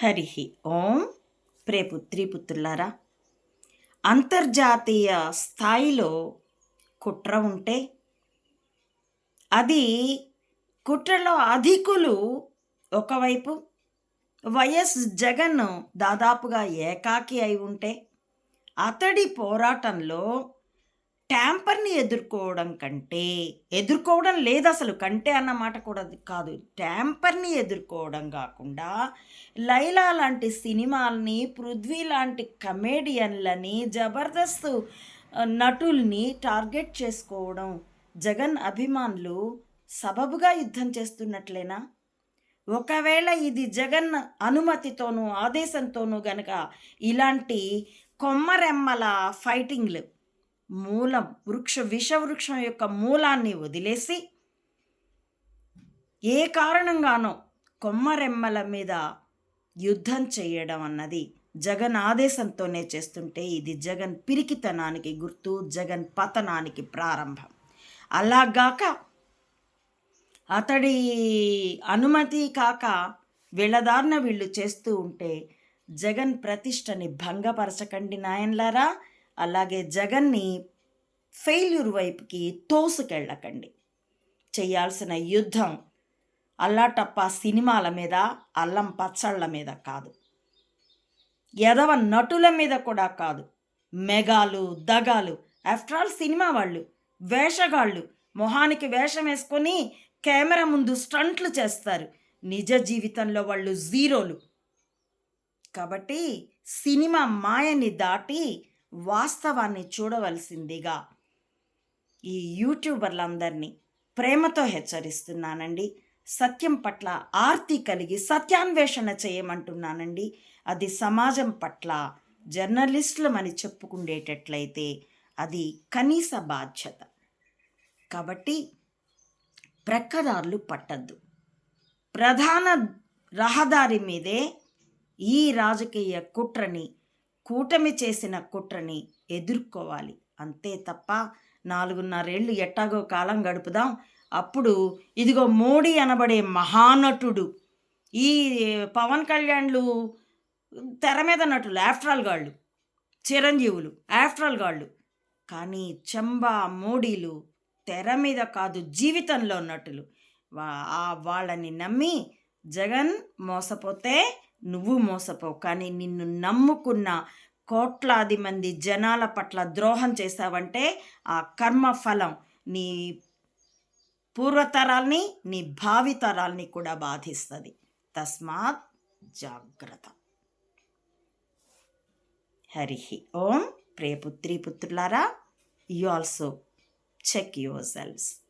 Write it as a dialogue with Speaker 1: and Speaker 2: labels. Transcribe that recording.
Speaker 1: హరి ఓం ప్రేపుత్రి పుత్రులారా అంతర్జాతీయ స్థాయిలో కుట్ర ఉంటే అది కుట్రలో అధికులు ఒకవైపు వైఎస్ జగన్ దాదాపుగా ఏకాకి అయి ఉంటే అతడి పోరాటంలో ట్యాంపర్ని ఎదుర్కోవడం కంటే ఎదుర్కోవడం లేదు అసలు. కంటే అన్న మాట కూడా కాదు. ట్యాంపర్ని ఎదుర్కోవడం కాకుండా లైలా లాంటి సినిమాల్ని పృథ్వీ లాంటి కమేడియన్లని జబర్దస్త్ నటుల్ని టార్గెట్ చేసుకోవడం జగన్ అభిమానులు సబబుగా యుద్ధం చేస్తున్నట్లేనా? ఒకవేళ ఇది జగన్ అనుమతితోనూ ఆదేశంతోనూ గనక ఇలాంటి కొమ్మరెమ్మల ఫైటింగ్లు మూలం వృక్ష విషవృక్షం యొక్క మూలాన్ని వదిలేసి ఏ కారణంగానో కొమ్మరెమ్మల మీద యుద్ధం చేయడం అన్నది జగన్ ఆదేశంతోనే చేస్తుంటే ఇది జగన్ పిరికితనానికి గుర్తు జగన్ పతనానికి ప్రారంభం. అలాగాక అతడి అనుమతి కాక వీళ్ళదారిన వీళ్ళు చేస్తూ ఉంటే జగన్ ప్రతిష్టని భంగపరచకండి నాయన్లారా. అలాగే జగన్ని ఫెయిల్యూర్ వైపుకి తోసుకెళ్ళకండి. చేయాల్సిన యుద్ధం అల్లాటప్ప సినిమాల మీద అల్లం పచ్చళ్ళ మీద కాదు. ఎదవ నటుల మీద కూడా కాదు. మెగాలు దగాలు ఆఫ్టర్ ఆల్ సినిమా వాళ్ళు వేషగాళ్ళు మొహానికి వేషం వేసుకొని కెమెరా ముందు స్టంట్లు చేస్తారు. నిజ జీవితంలో వాళ్ళు జీరోలు. కాబట్టి సినిమా మాయని దాటి వాస్తవాన్ని చూడవలసిందిగా ఈ యూట్యూబర్లందరినీ ప్రేమతో హెచ్చరిస్తున్నానండి. సత్యం పట్ల ఆర్తి కలిగి సత్యాన్వేషణ చేయమంటున్నానండి. అది సమాజం పట్ల జర్నలిస్టులమని చెప్పుకుండేటట్లయితే అది కనీస బాధ్యత. కాబట్టి ప్రక్కదారులు పట్టద్దు. ప్రధాన రహదారి మీదే ఈ రాజకీయ కుట్రని కూటమి చేసిన కుట్రని ఎదుర్కోవాలి. అంతే తప్ప నాలుగున్నరేళ్ళు ఎట్టాగో కాలం గడుపుదాం. అప్పుడు ఇదిగో మోడీ అనబడే మహానటుడు ఈ పవన్ కళ్యాణ్లు తెర మీద నటులు ఆఫ్టర్ ఆల్ గాళ్ళు చిరంజీవులు ఆఫ్టర్ ఆల్ గాళ్ళు. కానీ చంబా మోడీలు తెర మీద కాదు జీవితంలో నటులు. వా- ఆ వాళ్ళని నమ్మి జగన్ మోసపోతే నువ్వు మోసపోవు. కానీ నిన్ను నమ్ముకున్న కోట్లాది మంది జనాల పట్ల ద్రోహం చేశావంటే ఆ కర్మ ఫలం నీ పూర్వతరాల్ని నీ భావితరాల్ని కూడా బాధిస్తుంది. తస్మాత్ జాగ్రత్త. హరి ఓం ప్రియపుత్రి పుత్రులారా you also check your cells